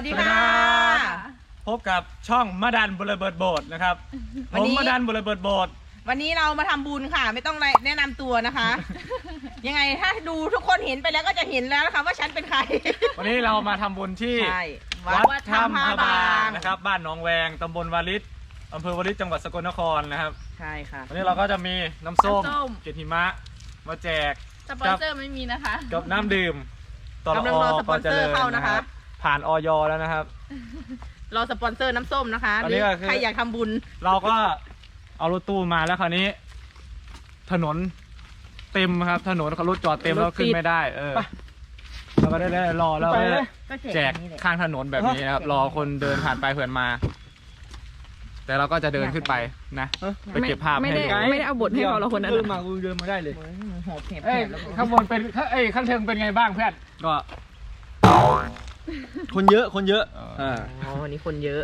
วัสดีค่ะ พบกับช่องมาดันบุรเบิดโบสนะครับวัผนมนี้ มาดันบุรเบิดโบสวันนี้เรามาทำบุญค่ะ ไม่ต้องแนะนำตัวนะคะ ยังไงถ้าดูทุกคนเห็นไปแล้วก็จะเห็นแล้วนะคะว่าฉันเป็นใคร วันนี้เรามาทำบุญที่ใช่วัดถ้ำพระบางนะครับ บ้านหนองแวงตำบลวาริศอำเภอวาริศจังหวัดสกลนครนะครับ ใช่ค่ะ วันนี้เราก็จะมีน้ำส้มน้ำส้ม เกล็ดหิมะ มาแจก สปอนเซอร์ไม่มีนะคะ กับน้ำดื่มตลกำลังรอสปอนเซอร์เข้านะคะ ผ่านออยแล้วนะครับรอสปอนเซอร์น้ำส้มนะคะอันหนี้รือก็คือ ใครอยากทำบุญ เราก็เอารถตู้มาแล้วคราวนี้ ถนนเต็มครับ ถนนเขารถจอดเต็มแล้วขึ้นไม่ได้ เออเราก็ได้ได้รอแล้วก็ได้ก็แจกข้างถนนแบบนี้นะครับ รอคนเดินผ่านไปเผื่อนมา แต่เราก็จะเดินขึ้นไปนะไปเก็บภาพไม่ให้ได้ดูไม่ได้เอาบทให้เขาเราคนนั้นเดินน่ะมากูเดินมาได้เลยหอบแผลเอ้ยข้างบนเป็นเอ้ยข้างเทิงเป็นไงบ้างเพื่อนก็ คนเยอะคนเยอะเอออ่าอ๋อวันนี้คนเยอะ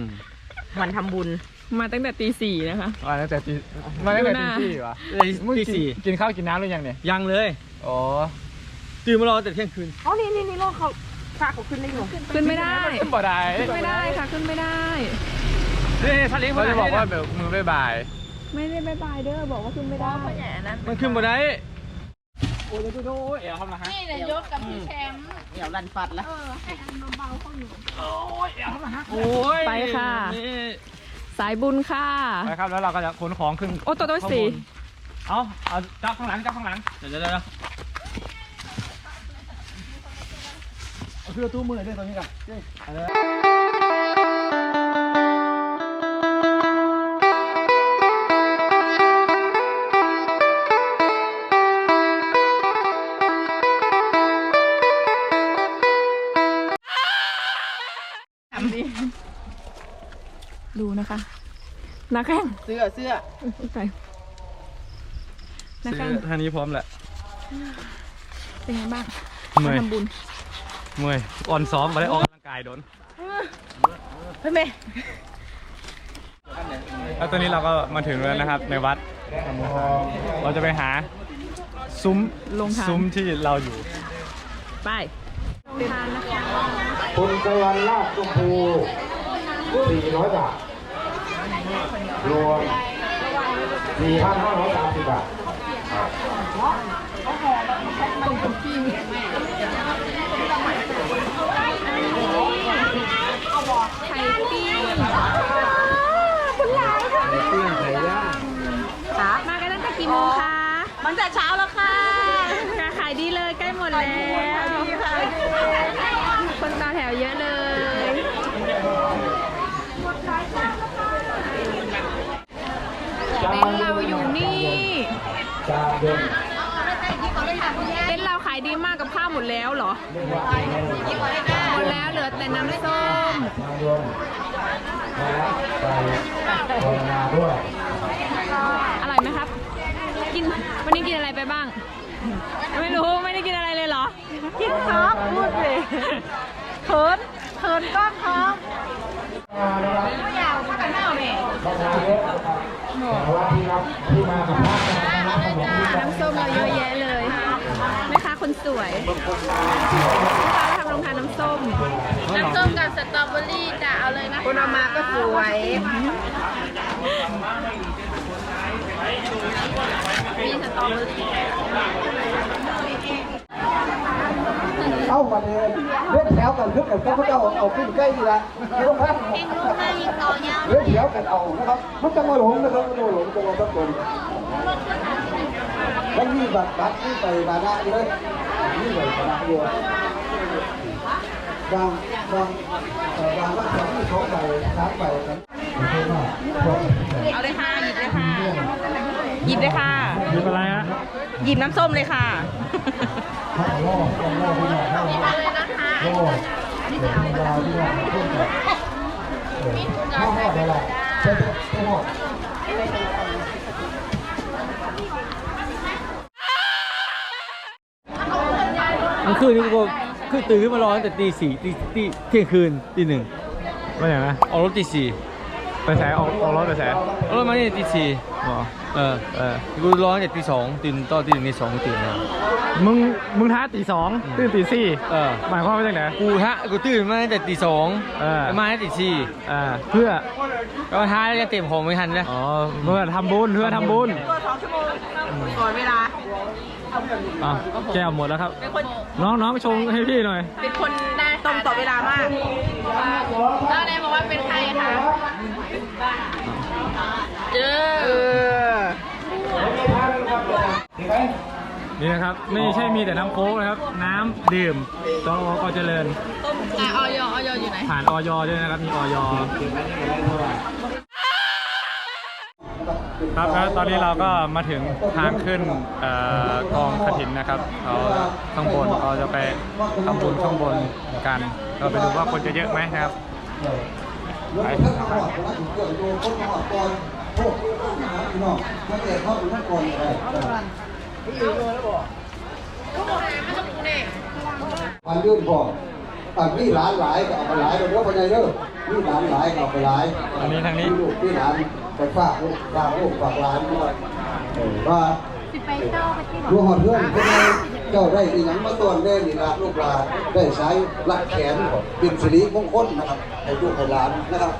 วันทำบุญ มาตั้งแต่ตีสี่นะคะ มาตั้งแต่ตีมาตั้งแต่ตีสี่วะเลยมึงตีกินสี่กินข้าวกินน้ำหรือยังเนี่ยยังเลยอ๋อตื่นมารอแต่เที่ยงคืนอ๋อนี่นี่นี่โลกเขาพาเขาขึ้นได้อยู่ขึ้นไม่ได้ขึ้นบ่ได้ขึ้นไม่ได้ค่ะขึ้นไม่ได้นี่ถ้าเลี้ยงเขาจะบอกว่าแบบมือบ๊ายบาย ไม่ได้บายบายเด้อบอกว่าขึ้นไม่ได้มันขึ้นมาได้ โอ้ยดูดูเอ๋ทำนะฮะนี่นายกกับพี่แชมป์เดี๋ยวรันฟัดละเออให้อันเบาๆเข้าอยู่โอ้ยไปค่ะนี่สายบุญค่ะไปครับแล้วเราก็จะขนของขึ้นโอ้ตัวตัวสี่เอาเอาจับข้างหลังจับข้างหลังเดี๋ยวเดี๋ยวเดี๋ยวเอาขึ้นรถตู้มือด้วยตอนนี้กัน นักแข่งเสื้อเสื้อไปนักแข่งท่านี้พร้อมแหละเป็นไงบ้างเมื่อยทำบุญเมื่อยอ่อนซ้อมมาได้ออกกำลังกายโดนเฮ้ยเมย์แล้วตอนนี้เราก็มาถึงแล้วนะครับ ในวัด เราจะไปหาซุ้มลงทานซุ้มที่เราอยู่ ไปลงทานนะคะ คุณชวันลาดชมพู400บาท รวม4,530บาทไข่ปิ้งปิ้งไข่ย่างมากันตั้งแต่กี่โมงคะ มันแต่เช้าแล้วค่ะค่ะขายดีเลยใกล้หมดแล้ว ดีค่ะ คนต่อแถวเยอะเลยเต็นท์เราอยู่นี่ จานเดิมเต็นท์เราขายดีมากกับข้าวหมดแล้วเหรอ หมดแล้วเหลือแต่น้ำส้มทางรวมและไปภาวนาด้วยอร่อยไหมครับ กินวันนี้กินอะไรไปบ้าง ไม่รู้ไม่ได้กินอะไรเลยเหรอ กินครับพูดเลยเขินเขินก้อนครับไม่อยากพักกันหน้าเมย์ภาวนาเยอะนะครับแต่ว่าที่รับที่มาสัมภาษณ์นะครับผมที่ น้ำส้มเราเยอะแยะเลยแม่ค้าคนสวยแม่ค้ามาทำโรงทานน้ำส้ม น้ำส้มกับสตรอเบอรี่จะเอาเลยนะคนเอามาก็สวย มีสตรอเบอรี่เอ้ามาเลยเล่นแถวกันลึกกันพระเจ้าเอาขึ้นใกล้ดีละไม่ต้องพักเล่นแถวกันเอานะครับมันจะมาหลงนะครับมันจะมาหลงจะมาสักคน แล้วมีบัตรบัตรที่ไปบานาเลยนี่เลยบานาอยู่บางบางเอ่อบางว่าจะที่เขาไปร้านไปกันขอโทษมากเพราะเอาเลยค่ะ หยิบเลยค่ะ หยิบเลยค่ะมีอะไรฮะหยิบน้ำส้มเลยค่ะถ้าล่อต้องล่อที่ไหนล่อล่อเดี๋ยวเราที่ว่าเพื่อนกันข้าวหอดอะไรใช่ข้าวหอ ดมันคืนนี้กูคือตื่นขึ้นมารอตั้งแต่ตีสี่ตีตีเที่ยงคืนตีหนึ่งว่าอย่างนะออกรถตีสี่ไปแสออกออกรถไปแสเอารถมานี่ตีสี่อ๋อเเออเออกูร้อนแต่ตีสองตื่นตอนตีหนึ่งตีสองกูตื่นแล้วมึงมึงท้าตีสองตื่นตีสี่เออหมายความว่าจังไหนกูฮะกูตื่นมาตั้งแต่ตีสองเออมาตั้งแต่ตีสี่อ่าเพื่อก็ท้ายจะเต็มของไม่ทันนะอ๋อเพื่อทำบุญเพื่อทำบุญตัวสองชั่วโมงก่อนเวลา อะแก้วหมดแล้วครับ เป็นคนน้องน้องชงให้พี่หน่อย เป็นคนได้ตรงต่อเวลามากแล้วนายบอกว่าเป็นใครคะเจอนี่นะครับไม่ใช่มีแต่น้ำโค้กนะครับ น้ำดื่มตอก็เจริญต้มอะออยออยอยู่ไหนผ่านออยด้วยนะครับมีออย ครับแล้วตอนนี้เราก็มาถึงทางขึ้นเอ่อกองกฐินนะครับเขาข้างบนเขาจะไปทำบุญข้างบนกัน เราไปดูว่าคนจะเยอะไหมนะครับรถท่านมาหอดนะถึงเกิดโดนคนมาหอดก่อนโอ้พี่น้องมาแต่เข้าถึงท่านก่อนเลยอันยื่นพอ อันนี่หลานหลายก็เอาไปหลายเดี๋ยวพอใจเด้อนี่หลานหลายก็เอาไปหลายทางนี้ทางนี้ ลูกนี่หลานไปฝากลูกฝากลูกฝากหลานด้วยเออว่าดูหอดเพื่อนเป็นไงเจ้าได้อีหยังมาตอนได้นี่ละลูกหลานได้ใช้ลักแขนเป็นสิริมงคลนะครับให้ลูกให้หลานนะครับ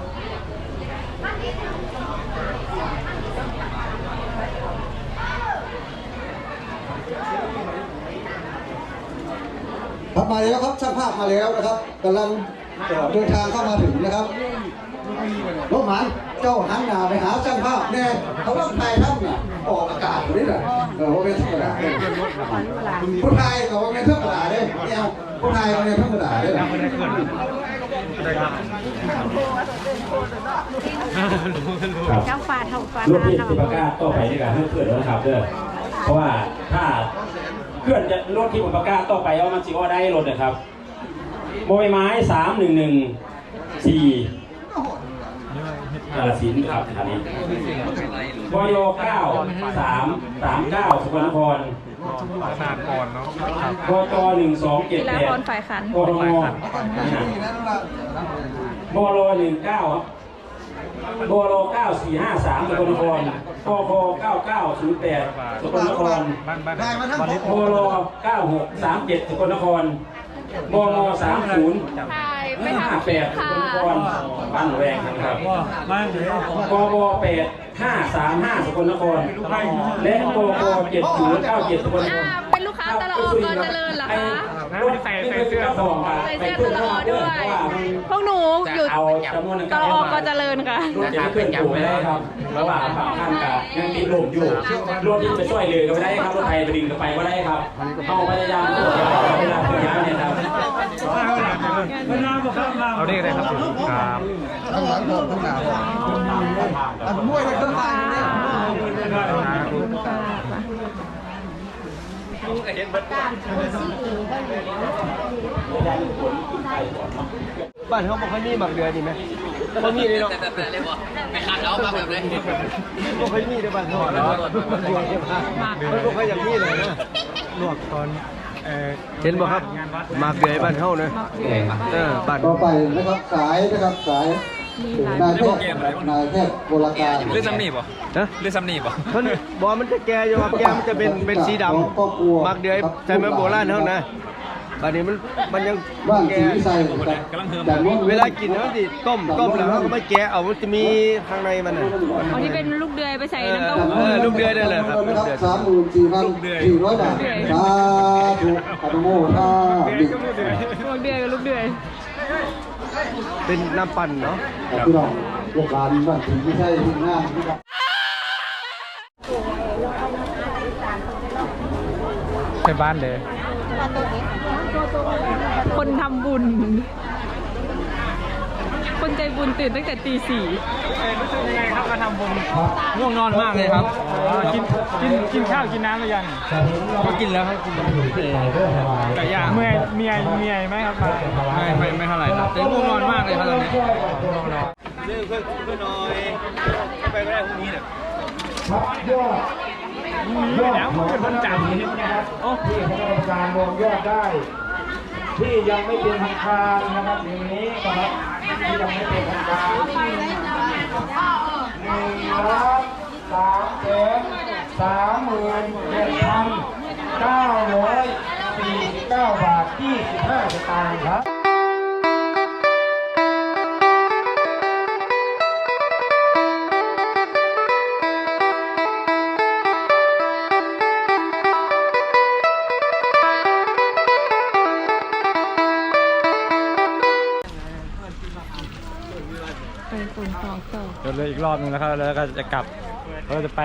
ครับมาแล้วครับช่างภาพมาแล้วนะครับกำลังเอ่อเดินทางเข้ามาถึงนะครับรถหมานเจ้าหันหน้าไปหาช่างภาพแน่เขาต้องถ่ายทำน่ะออกอากาศอยู่นี่แหละเออว่าเป็นธรรมดาเนี่ยผู้ไทยเขาว่าเป็นธรรมดาเนี่ยไม่เอาผู้ไทยเขาเป็นธรรมดาเนี่ยเจ้าฟ้าเท่าฟ้ารถที่สิประกาศต่อไปนี่ก็ให้เพื่อนรถขับเด้อเพราะว่าถ้า เพื่อนจะรถที่ผมประกาศต่อไปว่ามันสิว่าได้รถนะครับโมยไม้สามหนึ่งหนึ่งสี่กาลสินธุ์ครับคันนี้บยเก้าสามสามเก้าสกลนครสามก่อนเนาะครับบจหนึ่งสองเจ็ดกีฬาแปดพรฝ่ายขันกรมบรหนึ่งเก้าบรเก้าสี่ห้าสามสกลนครพเก้าเก้าศูนย์แปดสกลนครบ้านบ้านได้มาทั้งหมดบรเก้าหกสามเจ็ดสกลนครบมสามศูนย์ถ่ายไปห้าทำแปดสค่ะกลนครบ้านแวงนะครับบวแปดห้าสามห้าสกลนคร และบกเจ็ดศูนย์เก้าเจ็ดสกลนคอ่ารเป็นลูกค้าตลอดก่อนเจริญเหรอคะ ใส่ใส่เสื้อบอกใส่เสื้อตลอดด้วย พวกหนูอยู่เอาจำนวนตลอดก่อนเจริญค่ะรถจะขึ้นถูกไม่ได้ครับระหว่างฝั่งข้ามกับยังติดลมอยู่รถที่ไปช่วยเหลือก็ไม่ได้ครับรถไทยไปดึงก็ไปก็ได้ครับเอาพยายามตรวจเวลาเคลื่อนย้ายเนี่ยครับเอาได้เลยครับครับข้างหลังผมข้างหน้าผมอันมวยในเครื่องไฟเนี่ย บ้านเขาบอกให้มีหมักเดือนนี่ไหมเขามีเลยเนาะไม่ขาดแล้วมาแบบเลยบอกให้มีในบ้านเขาแล้วมันบอกให้อย่างนี้เลยนะลวกตอนเอ่อเห็นบ่ครับหมักเดือนบ้านเขานะเออบ้านต่อไปนะครับสายนะครับสาย นายแพทย์นายแพทย์โบราณเรื่องซ้ำนี่ป่ะนะเรื่องซ้ำนี่ป่ะมันบอกมันจะแก่อยู่ครับแก่มันจะเป็นเป็นสีดำหมักเดือยใช่ไหมโบราณเขานะบัดนี้มันมันยังบ้านแก่ศรีวิชัยจากนู้นเวลากินมันสิต้มต้มแล้วมันก็ไม่แก่เอามันจะมีข้างในมันน่ะอันนี้เป็นลูกเดือยไปใส่น้ำเต้าเอหู้อลูกเดือยได้เลยครับลูกเดือยสามหมื่นสี่พันสี่ร้อยบาทสาธุอนุโมทนามิลูกเดือยกับลูกเดือย เป็นน้ำปั่นเนาะพี่น้องลูกานบ้านถึงที่ใช่ที่งามนะครับใช่บ้านเลยคนทำบุญ ใจบุญตื่นตั้งแต่ตีสี่รู้สึกยังไงครับมาทำบุญง่วงนอนมากเลยครับกินกินกินข้าวกินน้ำหรือยังก็กินแล้วครับกินไก่ย่างเมื่อยเมียเมียไหมครับมาไม่ไม่ไม่เท่าไหร่ครับแต่ง่วงนอนมากเลยครับตอนนี้เรื่องเพื่อนเพื่อนน้อยไปไม่ได้พรุ่งนี้เนี่ยมีแล้วมันเป็นคนจังนี่นะครับที่คณะกรรมการรวมยอดได้ ที่ยังไม่เป็นทางการนะครับอย่างนี้นะครับที่ยังไม่เป็นทางการหนึ่งล้านสามแสนสามหมื่นเจ็ดพันเก้าร้อยสี่สิบเก้าบาทยี่สิบห้าสตางค์ครับ ของต่อเดี๋ยวเลยอีกรอบหนึงแล้วครับแล้วก็จะกลับเราจะไป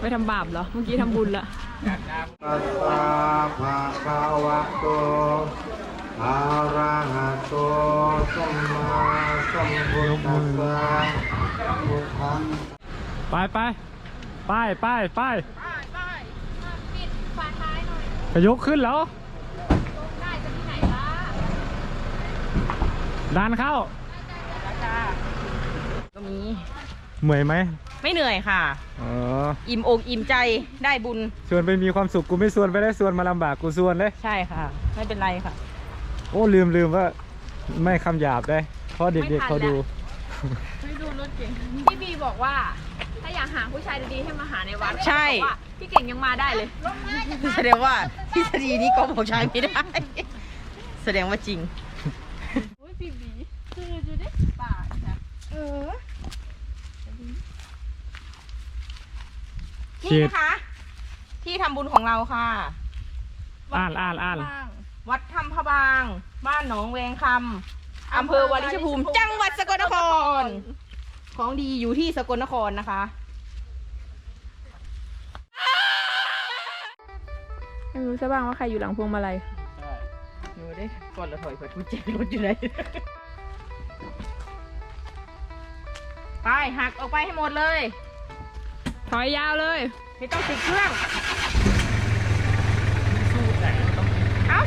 ไปทำบาปเหรอ เมื่อกี้ทำบุญละตัสสะภะคะวะโตอะระหะโตสัมมาสัมพุทธัสสะพุทธังไปไปไปไปไปขยกขึ้นแล้วดันเข้า ก็มีเหมื่อยไหมไม่เหนื่อยค่ะ อ๋ออิ่มอกอิ่มใจได้บุญ ชวนไปมีความสุขกูไม่ชวนไปได้ชวนมาลำบากกูชวนเลย ใช่ค่ะ ไม่เป็นไรค่ะ โอ้ลืมลืมว่าไม่คำหยาบได้ เพราะเด็กๆเขาดูพี่บีบอกว่า ถ้าอยากหาผู้ชายดีๆให้มาหาในวัดใช่ บอกว่าพี่เก่งยังมาได้เลย แสดงว่าทฤษฎีนี้ก็บอกใช้ไม่ได้ แสดงว่าจริง ฉีนี่ดนะคะ ที่ทำบุญของเราค่ะ อ่านอ่านอ่านวัดถ้ำพะบาง บ้านหนองแวงคำอำเภอวาริชภูมิ จังหวัดสกลนคร ของดีอยู่ที่สกลนครนะคะ ไม่รู้ซะบ้างว่าใครอยู่หลังพวงมาลัยหนูได้ก่อนละถอยเปิดกุญแจรถอยู่ไหน ไปหักออกไปให้หมดเลย ถอยยาวเลย ไม่ต้องติดเครื่องเอ้า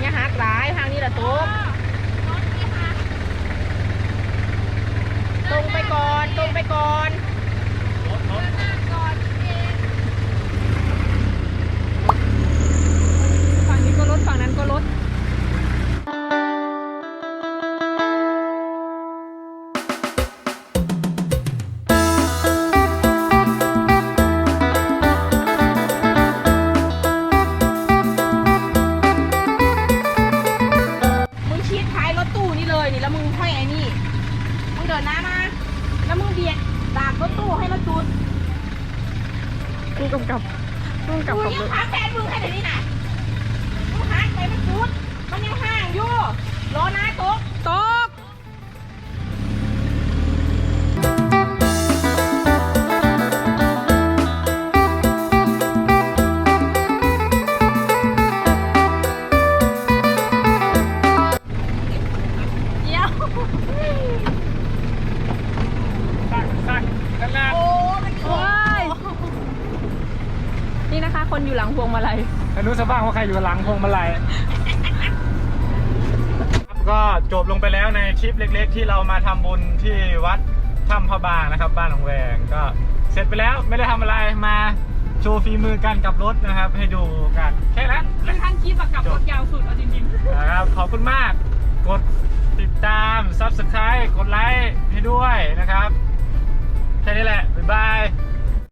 อย่าหักหลายทางนี้แหละตุ๊กตรงไปก่อนตรงไปก่อนฝั่งนี้ก็รถฝั่งนั้นก็รถ ให้รู้ซบ้างว่าใครอยู่หลังพวงมาลัยครับก็จบลงไปแล้วในทริปเล็ก ๆ ที่เรามาทำบุญที่วัดถ้ำพระบางนะครับ บ้านของแวงก็เสร็จไปแล้วไม่ได้ทำอะไรมาโชว์ฝีมือกันกับรถนะครับ ให้ดูกันแค่นั้นเป็นทั้งคลิปอะกับรถยาวสุดจริงๆ นะครับขอบคุณมาก กดติดตาม subscribe กดไลค์ให้ด้วยนะครับ แค่นี้แหละ บ๊ายบาย